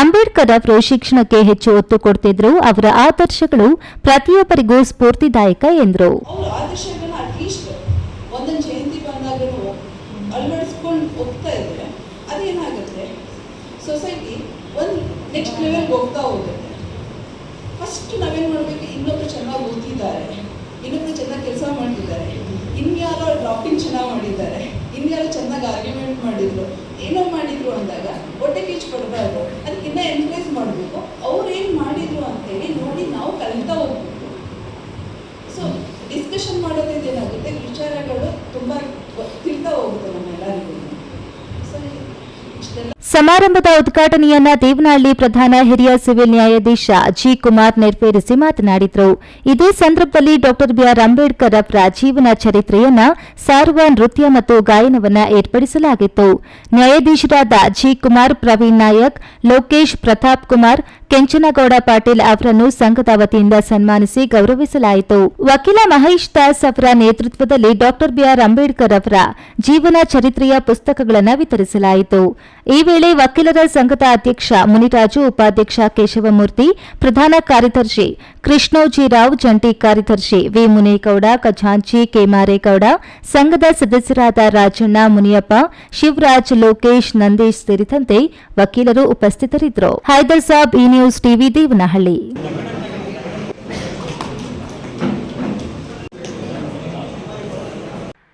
ಅಂಬೇಡ್ಕರ್ ಅವರು ಶಿಕ್ಷಣಕ್ಕೆ ಹೆಚ್ಚು ಒತ್ತು ಕೊಡ್ತಿದ್ರು, ಅವರ ಆದರ್ಶಗಳು ಪ್ರತಿಯೊಬ್ಬರಿಗೂ ಸ್ಫೂರ್ತಿದಾಯಕ ಎಂದರು. ಸೊಸೈಟಿ ಒಂದು ನೆಕ್ಸ್ಟ್ ಲೆವೆಲ್ಗೆ ಹೋಗ್ತಾ ಹೋಗುತ್ತೆ. ಫಸ್ಟ್ ನಾವೇನು ಮಾಡಬೇಕು? ಇನ್ನೊಬ್ರು ಚೆನ್ನಾಗಿ ಓದಿದ್ದಾರೆ ಇನ್ನೊಬ್ರು ಚೆನ್ನಾಗಿ ಕೆಲಸ ಮಾಡ್ತಿದ್ದಾರೆ. ಇನ್ಯಾರೋ ಡ್ರಾಪಿಂಗ್ ಚೆನ್ನಾಗಿ ಮಾಡಿದ್ದಾರೆ. ಇನ್ಯಾರೋ ಚೆನ್ನಾಗಿ ಆರ್ಗ್ಯುಮೆಂಟ್ ಮಾಡಿದ್ರು. ಏನೋ ಮಾಡಿದ್ರು ಅಂದಾಗ ಹೊಟ್ಟೆ ಕಿಚ್ಚು ಕೊಡಬಾರ್ದು ಅದಕ್ಕಿನ್ನ ಎನ್ಕರೇಜ್ ಮಾಡಬೇಕು. ಅವ್ರು ಏನು ಮಾಡಿದ್ರು ಅಂತೇಳಿ ನೋಡಿ ನಾವು ಕಲಿತಾ ಹೋಗ್ಬೇಕು. ಸೊ ಡಿಸ್ಕಷನ್ ಮಾಡೋದ್ರಿಂದ ಏನಾಗುತ್ತೆ? ವಿಚಾರಗಳು ತುಂಬ ತಿಳ್ತಾ ಹೋಗುತ್ತೆ ನಮ್ಮೆಲ್ಲರಿಗೂ. ಸಮಾರಂಭದ ಉದ್ಘಾಟನೆಯನ್ನ ದೇವನಹಳ್ಳಿ ಪ್ರಧಾನ ಹಿರಿಯ ಸಿವಿಲ್ ನ್ಯಾಯಾಧೀಶ ಜಿ ಕುಮಾರ್ ನೆರವೇರಿಸಿ ಮಾತನಾಡಿದರು. ಇದೇ ಸಂದರ್ಭದಲ್ಲಿ ಡಾ ಬಿಆರ್ ಅಂಬೇಡ್ಕರ್ ಅವರ ಜೀವನ ಚರಿತ್ರೆಯನ್ನ ಸಾರುವ ನೃತ್ಯ ಮತ್ತು ಗಾಯನವನ್ನ ಏರ್ಪಡಿಸಲಾಗಿತ್ತು. ನ್ಯಾಯಾಧೀಶರಾದ ಜಿ ಕುಮಾರ್ ಪ್ರವೀಣ್ ನಾಯಕ್, ಲೋಕೇಶ್ ಪ್ರತಾಪ್ ಕುಮಾರ್, ಕೆಂಚನಗೌಡ ಪಾಟೀಲ್ ಅವರನ್ನು ಸಂಘದ ವತಿಯಿಂದ ಸನ್ಮಾನಿಸಿ ಗೌರವಿಸಲಾಯಿತು. ವಕೀಲ ಮಹೇಶ್ ದಾಸ್ ಅವರ ನೇತೃತ್ವದಲ್ಲಿ ಡಾ ಬಿಆರ್ ಅಂಬೇಡ್ಕರ್ ಅವರ ಜೀವನ ಚರಿತ್ರೆಯ ಪುಸ್ತಕಗಳನ್ನು ವಿತರಿಸಲಾಯಿತು. ಈ ವಕೀಲರ ಸಂಘದ ಅಧ್ಯಕ್ಷ ಮುನಿರಾಜು, ಉಪಾಧ್ಯಕ್ಷ ಕೇಶವಮೂರ್ತಿ, ಪ್ರಧಾನ ಕಾರ್ಯದರ್ಶಿ ಕೃಷ್ಣೋಜಿರಾವ್ ಜಂಟಿ ಕಾರ್ಯದರ್ಶಿ ವಿ ಮುನೇಗೌಡ, ಖಜಾಂಚಿ ಕೆಮಾರೇಗೌಡ ಸಂಘದ ಸದಸ್ಯರಾದ ರಾಜಣ್ಣ ಮುನಿಯಪ್ಪ, ಶಿವರಾಜ್ ಲೋಕೇಶ್ ನಂದೇಶ್ ಸೇರಿದಂತೆ ವಕೀಲರು ಉಪಸ್ಥಿತರಿದ್ದರು. ಹೈದರ್ ಸಾಬ್ ಈ ನ್ಯೂಸ್ ಟಿವಿ, ದೇವನಹಳ್ಳಿ.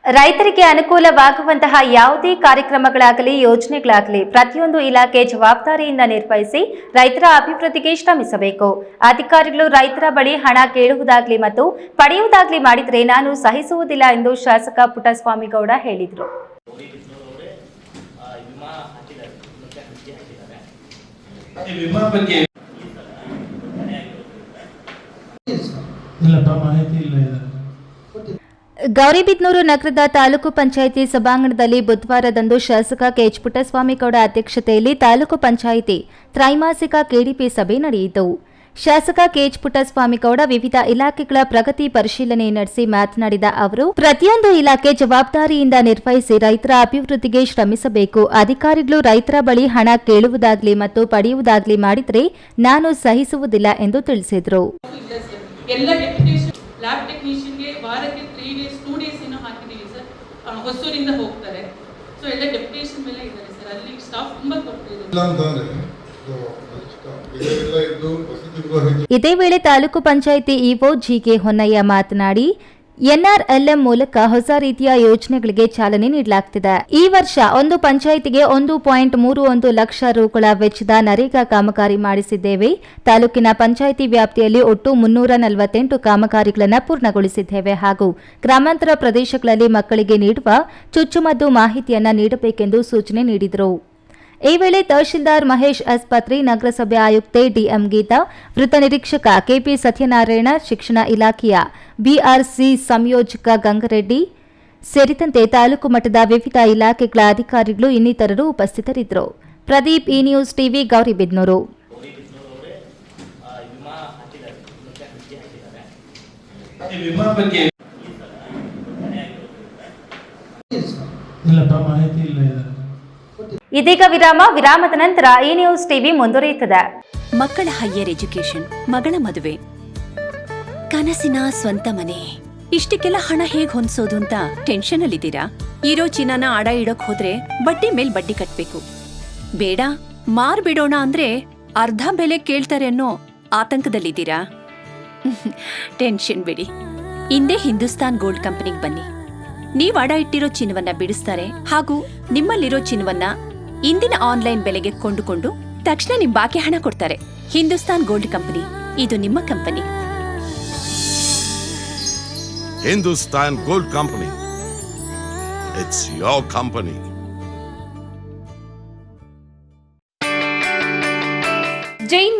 ರೈತರಿಗೆ ಅನುಕೂಲವಾಗುವಂತಹ ಯಾವುದೇ ಕಾರ್ಯಕ್ರಮಗಳಾಗಲಿ, ಯೋಜನೆಗಳಾಗಲಿ ಪ್ರತಿಯೊಂದು ಇಲಾಖೆ ಜವಾಬ್ದಾರಿಯಿಂದ ನಿರ್ವಹಿಸಿ ರೈತರ ಅಭಿವೃದ್ಧಿಗೆ ಶ್ರಮಿಸಬೇಕು. ಅಧಿಕಾರಿಗಳು ರೈತರ ಬಳಿ ಹಣ ಕೇಳುವುದಾಗ್ಲಿ ಮತ್ತು ಪಡೆಯುವುದಾಗ್ಲಿ ಮಾಡಿದರೆ ನಾನು ಸಹಿಸುವುದಿಲ್ಲ ಎಂದು ಶಾಸಕ ಪುಟ್ಟಸ್ವಾಮಿಗೌಡ ಹೇಳಿದರು. ಗೌರಿಬಿದನೂರು ನಗರದ ತಾಲೂಕು ಪಂಚಾಯಿತಿ ಸಭಾಂಗಣದಲ್ಲಿ ಬುಧವಾರದಂದು ಶಾಸಕ ಕೆಎಚ್ ಪುಟ್ಟಸ್ವಾಮಿಗೌಡ ಅಧ್ಯಕ್ಷತೆಯಲ್ಲಿ ತಾಲೂಕು ಪಂಚಾಯಿತಿ ತ್ರೈಮಾಸಿಕ ಕೆಡಿಪಿ ಸಭೆ ನಡೆಯಿತು. ಶಾಸಕ ಕೆಎಚ್ ಪುಟ್ಟಸ್ವಾಮಿಗೌಡ ವಿವಿಧ ಇಲಾಖೆಗಳ ಪ್ರಗತಿ ಪರಿಶೀಲನೆ ನಡೆಸಿ ಮಾತನಾಡಿದ ಅವರು, ಪ್ರತಿಯೊಂದು ಇಲಾಖೆ ಜವಾಬ್ದಾರಿಯಿಂದ ನಿರ್ವಹಿಸಿ ರೈತರ ಅಭಿವೃದ್ಧಿಗೆ ಶ್ರಮಿಸಬೇಕು. ಅಧಿಕಾರಿಗಳು ರೈತರ ಬಳಿ ಹಣ ಕೇಳುವುದಾಗ್ಲಿ ಮತ್ತು ಪಡೆಯುವುದಾಗ್ಲಿ ಮಾಡಿದರೆ ನಾನು ಸಹಿಸುವುದಿಲ್ಲ ಎಂದು ತಿಳಿಸಿದರು. ಲ್ಯಾಬ್ ಟೆಕ್ನಿಷಿಯನ್ಗೆ ವಾರಕ್ಕೆ ತ್ರೀ ಡೇಸ್ ಟೂ ಡೇಸ್ ಏನೋ ಹಾಕಿದ್ದೀವಿ ಸರ್. ಹೊಸೂರಿಂದ ಹೋಗ್ತಾರೆ. ಸೊ ಎಲ್ಲ ಡೆಪ್ಯುಟೇಷನ್ ಮೇಲೆ ಇದ್ದಾರೆ ಸರ್. ಅಲ್ಲಿ ಸ್ಟಾಫ್ ತುಂಬ ಕೊಡ್ತಿದ್ದಾರೆ ಇದೇ ವೇಳೆ ತಾಲೂಕು ಪಂಚಾಯಿತಿ ಇಒ ಜಿಕೆ ಹೊನ್ನಯ್ಯ ಮಾತನಾಡಿ ಎನ್ಆರ್ಎಲ್ಎಂ ಮೂಲಕ ಹೊಸ ರೀತಿಯ ಯೋಜನೆಗಳಿಗೆ ಚಾಲನೆ ನೀಡಲಾಗ್ತಿದೆ. ಈ ವರ್ಷ ಒಂದು ಪಂಚಾಯಿತಿಗೆ ಒಂದು ಪಾಯಿಂಟ್ ಮೂರು ಒಂದು ಲಕ್ಷ ರುಗಳ ವೆಚ್ಚದ ನರೇಗಾ ಕಾಮಗಾರಿ ಮಾಡಿಸಿದ್ದೇವೆ. ತಾಲೂಕಿನ ಪಂಚಾಯಿತಿ ವ್ಯಾಪ್ತಿಯಲ್ಲಿ ಒಟ್ಟು ಮುನ್ನೂರ ನಲವತ್ತೆಂಟು ಕಾಮಗಾರಿಗಳನ್ನು ಪೂರ್ಣಗೊಳಿಸಿದ್ದೇವೆ ಹಾಗೂ ಗ್ರಾಮಾಂತರ ಪ್ರದೇಶಗಳಲ್ಲಿ ಮಕ್ಕಳಿಗೆ ನೀಡುವ ಚುಚ್ಚುಮದ್ದು ಮಾಹಿತಿಯನ್ನು ನೀಡಬೇಕೆಂದು ಸೂಚನೆ ನೀಡಿದರು. ಈ ವೇಳೆ ತಹಶೀಲ್ದಾರ್ ಮಹೇಶ್ ಆಸ್ಪತ್ರೆ ನಗರಸಭೆ ಆಯುಕ್ತೆ ಡಿಎಂ ಗೀತಾ, ವೃತ್ತ ನಿರೀಕ್ಷಕ ಕೆಪಿ ಸತ್ಯನಾರಾಯಣ, ಶಿಕ್ಷಣ ಇಲಾಖೆಯ ಬಿಆರ್ಸಿ ಸಂಯೋಜಕ ಗಂಗರೆಡ್ಡಿ ಸೇರಿದಂತೆ ತಾಲೂಕು ಮಟ್ಟದ ವಿವಿಧ ಇಲಾಖೆಗಳ ಅಧಿಕಾರಿಗಳು ಇನ್ನಿತರರು ಉಪಸ್ಥಿತರಿದ್ದರು. Pradeep E news TV Gauribidanur ಇಲ್ಲಪ್ಪ ಮಾಹಿತಿ ಇಲ್ಲ ಇದೀಗ ವಿರಾಮ, ವಿರಾಮದ ನಂತರ ಈ ನ್ಯೂಸ್ ಟಿವಿ ಮುಂದುವರಿಯುತ್ತದೆ. ಮಕ್ಕಳ ಹೈಯರ್ ಎಜುಕೇಶನ್ ಮಗಳ ಮದುವೆ. ಕನಸಿನ ಸ್ವಂತ ಮನೆ. ಇಷ್ಟಕ್ಕೆಲ್ಲ ಹಣ ಹೇಗ್ ಹೊಂದ್ಸೋದು ಅಂತ ಟೆನ್ಷನ್ ಅಲ್ಲಿದ್ದೀರಾ? ಇರೋ ಚಿನ್ನನ ಅಡ ಇಡಕ್ ಹೋದ್ರೆ ಬಡ್ಡಿ ಮೇಲ್ ಬಡ್ಡಿ ಕಟ್ಬೇಕು. ಬೇಡ ಮಾರ್ಬಿಡೋಣ ಅಂದ್ರೆ ಅರ್ಧ ಬೆಲೆ ಕೇಳ್ತಾರೆ ಅನ್ನೋ ಆತಂಕದಲ್ಲಿದ್ದೀರಾ? ಟೆನ್ಷನ್ ಬಿಡಿ. ಹಿಂದೆ ಹಿಂದೂಸ್ತಾನ್ ಗೋಲ್ಡ್ ಕಂಪನಿಗೆ ಬನ್ನಿ. ನೀವು ಅಡ ಇಟ್ಟಿರೋ ಚಿನ್ನವನ್ನ ಬಿಡಿಸ್ತಾರೆ ಹಾಗೂ ನಿಮ್ಮಲ್ಲಿರೋ ಚಿನ್ನವನ್ನ ಇಂದಿನ ಆನ್ಲೈನ್ ಬೆಲೆಗೆ ಕೊಂಡುಕೊಂಡು ತಕ್ಷಣ ನಿಮ್ ಬಾಕಿ ಹಣ ಕೊಡ್ತಾರೆ. Hindustan gold company. ಇದು ನಿಮ್ಮ company. Hindustan gold company. It's your company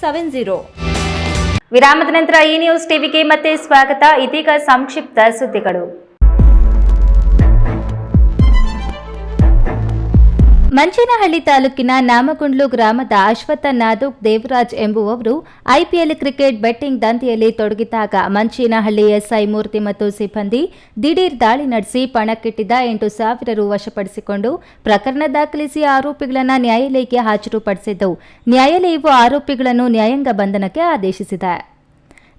seven zero. ವಿರಾಮದ ನಂತರ ಈ ನ್ಯೂಸ್ ಟಿವಿಗೆ ಮತ್ತೆ ಸ್ವಾಗತ. ಇದೀಗ ಸಂಕ್ಷಿಪ್ತ ಸುದ್ದಿಗಳು. ಮಂಚೇನಹಳ್ಳಿ ತಾಲೂಕಿನ ನಾಮಗುಂಡ್ಲು ಗ್ರಾಮದ ಅಶ್ವಥ ನಾದುಕ್ ದೇವರಾಜ್ ಎಂಬುವವರು ಐಪಿಎಲ್ ಕ್ರಿಕೆಟ್ ಬೆಟ್ಟಿಂಗ್ ದಂಧೆಯಲ್ಲಿ ತೊಡಗಿದ್ದಾಗ ಮಂಚೇನಹಳ್ಳಿ ಎಸ್ಐ ಮೂರ್ತಿ ಮತ್ತು ಸಿಬ್ಬಂದಿ ದಿಢೀರ್ ದಾಳಿ ನಡೆಸಿ ಪಣಕ್ಕಿಟ್ಟಿದ್ದ ಎಂಟು ಸಾವಿರ ರು ವಶಪಡಿಸಿಕೊಂಡು ಪ್ರಕರಣ ದಾಖಲಿಸಿ ಆರೋಪಿಗಳನ್ನು ನ್ಯಾಯಾಲಯಕ್ಕೆ ಹಾಜರುಪಡಿಸಿದ್ದವು. ನ್ಯಾಯಾಲಯವು ಆರೋಪಿಗಳನ್ನು ನ್ಯಾಯಾಂಗ ಬಂಧನಕ್ಕೆ ಆದೇಶಿಸಿದೆ.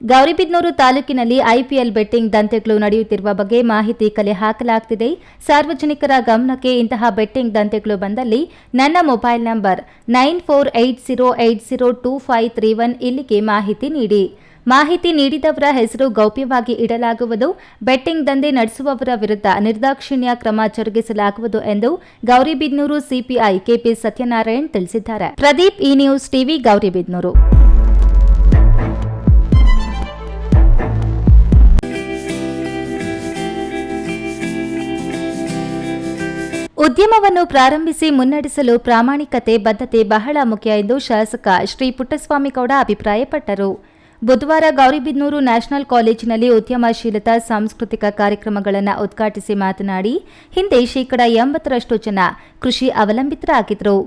ಗೌರಿಬಿದನೂರು ತಾಲೂಕಿನಲ್ಲಿ ಐಪಿಎಲ್ ಬೆಟ್ಟಿಂಗ್ ದಂಧೆಗಳು ನಡೆಯುತ್ತಿರುವ ಬಗ್ಗೆ ಮಾಹಿತಿ ಕಲೆ ಹಾಕಲಾಗುತ್ತಿದೆ ಸಾರ್ವಜನಿಕರ ಗಮನಕ್ಕೆ ಇಂತಹ ಬೆಟ್ಟಿಂಗ್ ದಂಧೆಗಳು ಬಂದಲ್ಲಿ ನನ್ನ mobile number nine four eight zero eight zero two five three one ಇಲ್ಲಿಗೆ ಮಾಹಿತಿ ನೀಡಿ. ಮಾಹಿತಿ ನೀಡಿದವರ ಹೆಸರು ಗೌಪ್ಯವಾಗಿ ಇಡಲಾಗುವುದು. ಬೆಟ್ಟಿಂಗ್ ದಂಧೆ ನಡೆಸುವವರ ವಿರುದ್ಧ ನಿರ್ದಾಕ್ಷಿಣ್ಯ ಕ್ರಮ ಜರುಗಿಸಲಾಗುವುದು ಎಂದು ಗೌರಿಬಿದನೂರು ಸಿಪಿಐ ಕೆಪಿ ಸತ್ಯನಾರಾಯಣ್ ತಿಳಿಸಿದ್ದಾರೆ. ಪ್ರದೀಪ್ ಈ ನ್ಯೂಸ್ ಟಿವಿ, ಗೌರಿಬಿದನೂರು. ಉದ್ಯಮವನ್ನು ಪ್ರಾರಂಭಿಸಿ ಮುನ್ನಡೆಸಲು ಪ್ರಾಮಾಣಿಕತೆ, ಬದ್ಧತೆ ಬಹಳ ಮುಖ್ಯ ಎಂದು ಶಾಸಕ ಶ್ರೀ ಪುಟ್ಟಸ್ವಾಮಿಗೌಡ ಅಭಿಪ್ರಾಯಪಟ್ಟರು. ಬುಧವಾರ ಗೌರಿಬಿದನೂರು ನ್ಯಾಷನಲ್ ಕಾಲೇಜಿನಲ್ಲಿ ಉದ್ಯಮಶೀಲತಾ ಸಾಂಸ್ಕೃತಿಕ ಕಾರ್ಯಕ್ರಮಗಳನ್ನು ಉದ್ಘಾಟಿಸಿ ಮಾತನಾಡಿ, ಹಿಂದೆ ಶೇಕಡಾ ಎಂಬತ್ತರಷ್ಟು ಜನ ಕೃಷಿ ಅವಲಂಬಿತರಾಗಿದ್ದರು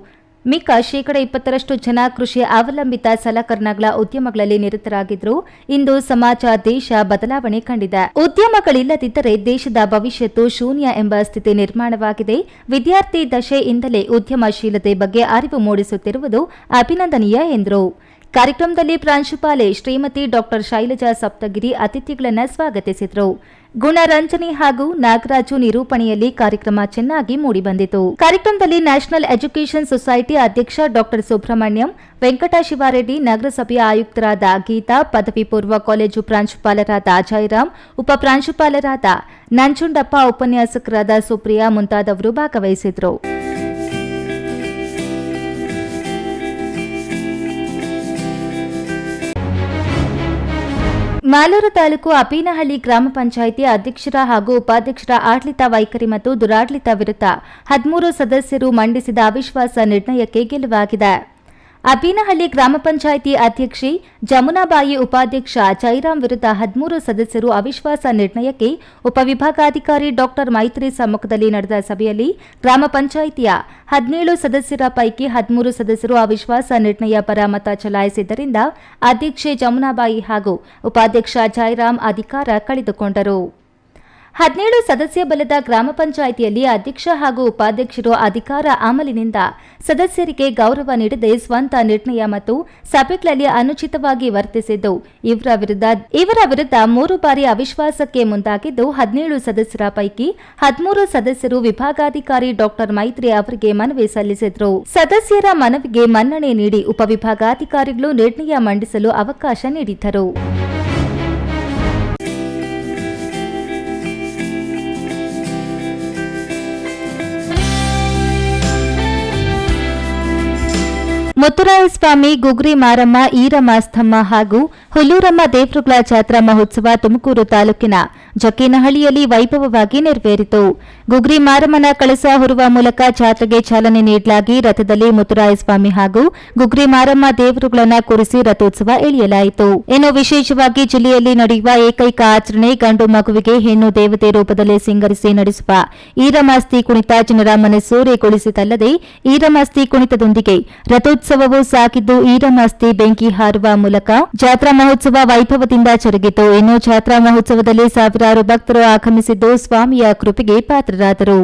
ಮಿಕ್ಕ ಶೇಕಡ ಇಪ್ಪತ್ತರಷ್ಟು ಜನ ಕೃಷಿ ಅವಲಂಬಿತ ಸಲಕರಣಗಳ ಉದ್ಯಮಗಳಲ್ಲಿ ನಿರತರಾಗಿದ್ರು ಇಂದು ಸಮಾಜ, ದೇಶ ಬದಲಾವಣೆ ಕಂಡಿದೆ. ಉದ್ಯಮಗಳಿಲ್ಲದಿದ್ದರೆ ದೇಶದ ಭವಿಷ್ಯತ್ತು ಶೂನ್ಯ ಎಂಬ ಸ್ಥಿತಿ ನಿರ್ಮಾಣವಾಗಿದೆ. ವಿದ್ಯಾರ್ಥಿ ದಶೆಯಿಂದಲೇ ಉದ್ಯಮಶೀಲತೆ ಬಗ್ಗೆ ಅರಿವು ಮೂಡಿಸುತ್ತಿರುವುದು ಅಭಿನಂದನೀಯ ಎಂದರು. ಕಾರ್ಯಕ್ರಮದಲ್ಲಿ ಪ್ರಾಂಶುಪಾಲೆ ಶ್ರೀಮತಿ ಡಾಕ್ಟರ್ ಶೈಲಜಾ ಸಪ್ತಗಿರಿ ಅತಿಥಿಗಳನ್ನು ಸ್ವಾಗತಿಸಿದರು. ಗುಣರಂಜನಿ ಹಾಗೂ ನಾಗರಾಜು ನಿರೂಪಣೆಯಲ್ಲಿ ಕಾರ್ಯಕ್ರಮ ಚೆನ್ನಾಗಿ ಮೂಡಿಬಂದಿತು. ಕಾರ್ಯಕ್ರಮದಲ್ಲಿ ನ್ಯಾಷನಲ್ ಎಜುಕೇಷನ್ ಸೊಸೈಟಿ ಅಧ್ಯಕ್ಷ ಡಾಕ್ಟರ್ ಸುಬ್ರಹ್ಮಣ್ಯಂ ವೆಂಕಟಶಿವಾರೆಡ್ಡಿ ನಗರಸಭೆಯ ಆಯುಕ್ತರಾದ ಗೀತಾ, ಪದವಿ ಪೂರ್ವ ಕಾಲೇಜು ಪ್ರಾಂಶುಪಾಲರಾದ ಅಜಯರಾಮ್ ಉಪಪ್ರಾಂಶುಪಾಲರಾದ ನಂಜುಂಡಪ್ಪ, ಉಪನ್ಯಾಸಕರಾದ ಸುಪ್ರಿಯಾ ಮುಂತಾದವರು ಭಾಗವಹಿಸಿದ್ರು ಮಾಲೂರು ತಾಲೂಕು ಅಪೀನಹಳ್ಳಿ ಗ್ರಾಮ ಪಂಚಾಯಿತಿ ಅಧ್ಯಕ್ಷರ ಹಾಗೂ ಉಪಾಧ್ಯಕ್ಷರ ಆಡಳಿತ ವೈಖರಿ ಮತ್ತು ದುರಾಡಳಿತ ವಿರುದ್ಧ ಹದಿಮೂರು ಸದಸ್ಯರು ಮಂಡಿಸಿದ ಅವಿಶ್ವಾಸ ನಿರ್ಣಯಕ್ಕೆ ಗೆಲುವಾಗಿದೆ. ಅಬೀನಹಳ್ಳಿ ಗ್ರಾಮ ಪಂಚಾಯಿತಿ ಅಧ್ಯಕ್ಷೆ ಜಮುನಾಬಾಯಿ ಉಪಾಧ್ಯಕ್ಷ ಜೈರಾಮ್ ವಿರುದ್ಧ ಹದಿಮೂರು ಸದಸ್ಯರು ಅವಿಶ್ವಾಸ ನಿರ್ಣಯಕ್ಕೆ ಉಪವಿಭಾಗಾಧಿಕಾರಿ ಡಾಕ್ಟರ್ ಮೈತ್ರಿ ಸಮ್ಮುಖದಲ್ಲಿ ನಡೆದ ಸಭೆಯಲ್ಲಿ ಗ್ರಾಮ ಪಂಚಾಯಿತಿಯ ಹದಿನೇಳು ಸದಸ್ಯರ ಪೈಕಿ ಹದಿಮೂರು ಸದಸ್ಯರು ಅವಿಶ್ವಾಸ ನಿರ್ಣಯ ಪರ ಮತ ಚಲಾಯಿಸಿದ್ದರಿಂದ ಅಧ್ಯಕ್ಷೆ ಜಮುನಾಬಾಯಿ ಹಾಗೂ ಉಪಾಧ್ಯಕ್ಷ ಜೈರಾಮ್ ಅಧಿಕಾರ ಕಳೆದುಕೊಂಡರು. ಹದಿನೇಳು ಸದಸ್ಯ ಬಲದ ಗ್ರಾಮ ಪಂಚಾಯಿತಿಯಲ್ಲಿ ಅಧ್ಯಕ್ಷ ಹಾಗೂ ಉಪಾಧ್ಯಕ್ಷರು ಅಧಿಕಾರ ಅಮಲಿನಿಂದ ಸದಸ್ಯರಿಗೆ ಗೌರವ ನೀಡದೆ ಸ್ವಂತ ನಿರ್ಣಯ ಮತ್ತು ಸಭೆಗಳಲ್ಲಿ ಅನುಚಿತವಾಗಿ ವರ್ತಿಸಿದ್ದು, ಇವರ ವಿರುದ್ಧ ಇವರ ವಿರುದ್ಧ ಮೂರು ಬಾರಿ ಅವಿಶ್ವಾಸಕ್ಕೆ ಮುಂದಾಗಿದ್ದು, ಹದಿನೇಳು ಸದಸ್ಯರ ಪೈಕಿ ಹದಿಮೂರು ಸದಸ್ಯರು ವಿಭಾಗಾಧಿಕಾರಿ ಡಾಕ್ಟರ್ ಮೈತ್ರಿ ಅವರಿಗೆ ಮನವಿ ಸಲ್ಲಿಸಿದರು. ಸದಸ್ಯರ ಮನವಿಗೆ ಮನ್ನಣೆ ನೀಡಿ ಉಪವಿಭಾಗಾಧಿಕಾರಿಗಳು ನಿರ್ಣಯ ಮಂಡಿಸಲು ಅವಕಾಶ ನೀಡಿದ್ದರು. ಮುತ್ತುರಾಯಸ್ವಾಮಿ, ಗುಗ್ರಿ ಮಾರಮ್ಮ ಈರಮಾಸ್ತಮ್ಮ ಹಾಗೂ ಹುಲ್ಲೂರಮ್ಮ ದೇವ್ರುಗಳ ಜಾತ್ರಾ ಮಹೋತ್ಸವ ತುಮಕೂರು ತಾಲೂಕಿನ ಜಕ್ಕೇನಹಳ್ಳಿಯಲ್ಲಿ ವೈಭವವಾಗಿ ನೆರವೇರಿತು. ಗುಗ್ರಿ ಮಾರಮ್ಮನ ಕಳಸ ಹೊರುವ ಮೂಲಕ ಜಾತ್ರೆಗೆ ಚಾಲನೆ ನೀಡಲಾಗಿ ರಥದಲ್ಲಿ ಮುತ್ತುರಾಯಸ್ವಾಮಿ ಹಾಗೂ ಗುಗ್ರಿ ಮಾರಮ್ಮ ದೇವರುಗಳನ್ನು ಕೂರಿಸಿ ರಥೋತ್ಸವ ಎಳೆಯಲಾಯಿತು. ಇನ್ನು ವಿಶೇಷವಾಗಿ ಜಿಲ್ಲೆಯಲ್ಲಿ ನಡೆಯುವ ಏಕೈಕ ಆಚರಣೆ ಗಂಡು ಮಗುವಿಗೆ ಹೆಣ್ಣು ದೇವತೆ ರೂಪದಲ್ಲಿ ಸಿಂಗರಿಸಿ ನಡೆಸುವ ಈರಮಾಸ್ತಿ ಕುಣಿತ ಜನರ ಮನಸ್ಸೂರೆಗೊಳಿಸಿದಲ್ಲದೆ ಈರಮಾಸ್ತಿ ಕುಣಿತದೊಂದಿಗೆ ರಥೋತ್ಸವವು ಸಾಕಿದ್ದು ಈರಮಾಸ್ತಿ ಬೆಂಕಿ ಹಾರುವ ಮೂಲಕ ಜಾತ್ರಾ ಮಹೋತ್ಸವ ವೈಭವದಿಂದ ಜರುಗಿತು. ಇನ್ನು ಜಾತ್ರಾ ಮಹೋತ್ಸವದಲ್ಲಿ ಸಾವಿರಾರು ಭಕ್ತರು ಆಗಮಿಸಿದ್ದು ಸ್ವಾಮಿಯ ಕೃಪೆಗೆ ಪಾತ್ರರಾದರು.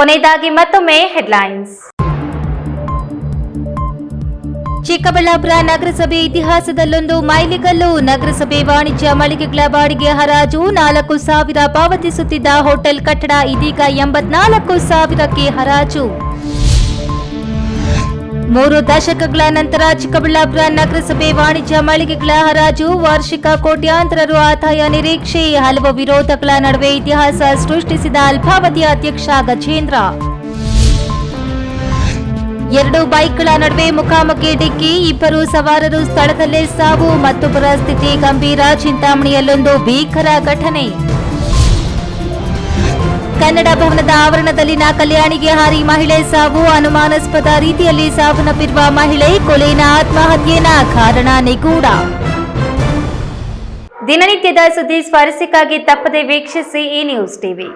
ಕೊನೆಯದಾಗಿ ಮತ್ತೊಮ್ಮೆ ಹೆಡ್ಲೈನ್ಸ್ ಚಿಕ್ಕಬಳ್ಳಾಪುರ ನಗರಸಭೆ ಇತಿಹಾಸದಲ್ಲೊಂದು ಮೈಲಿಗಲ್ಲು. ನಗರಸಭೆ ವಾಣಿಜ್ಯ ಮಳಿಗೆಗಳ ಬಾಡಿಗೆ ಹರಾಜು. ನಾಲ್ಕು ಸಾವಿರ ಪಾವತಿಸುತ್ತಿದ್ದ ಹೋಟೆಲ್ ಕಟ್ಟಡ ಇದೀಗ ಎಂಬತ್ನಾಲ್ಕು ಸಾವಿರಕ್ಕೆ ಹರಾಜು. ಮೂರು ದಶಕಗಳ ನಂತರ ಚಿಕ್ಕಬಳ್ಳಾಪುರ ನಗರಸಭೆ ವಾಣಿಜ್ಯ ಮಳಿಗೆಗಳ ಹರಾಜು. ವಾರ್ಷಿಕ ಕೋಟ್ಯಾಂತರ ರು ಆದಾಯ ನಿರೀಕ್ಷೆ. ಹಲವು ವಿರೋಧಗಳ ನಡುವೆ ಇತಿಹಾಸ ಸೃಷ್ಟಿಸಿದ ಅಲ್ಪಾವಧಿ ಅಧ್ಯಕ್ಷ ಗಜೇಂದ್ರ. ಎರಡು ಬೈಕ್ಗಳ ನಡುವೆ ಮುಖಾಮುಖಿ ಡಿಕ್ಕಿ, ಇಬ್ಬರು ಸವಾರರು ಸ್ಥಳದಲ್ಲೇ ಸಾವು, ಮತ್ತೊಬ್ಬರ ಸ್ಥಿತಿ ಗಂಭೀರ, ಚಿಂತಾಮಣಿಯಲ್ಲೊಂದು ಭೀಕರ ಘಟನೆ. ಕನ್ನಡ ಭವನದ ಆವರಣದಲ್ಲಿನ ಕಲ್ಯಾಣಿಗೆ ಹಾರಿ ಮಹಿಳೆ ಸಾವು, ಅನುಮಾನಾಸ್ಪದ ರೀತಿಯಲ್ಲಿ ಸಾವನ್ನಪ್ಪಿರುವ ಮಹಿಳೆ ಕೊಲೆನ ಆತ್ಮಹತ್ಯೆನ ಕಾರಣ ನಿಗೂಢ. ದಿನನಿತ್ಯದ ಸುದ್ದಿ ಸ್ವಾರಸ್ಯಕ್ಕಾಗಿ ತಪ್ಪದೆ ವೀಕ್ಷಿಸಿ ಈ ನ್ಯೂಸ್ ಟಿವಿ.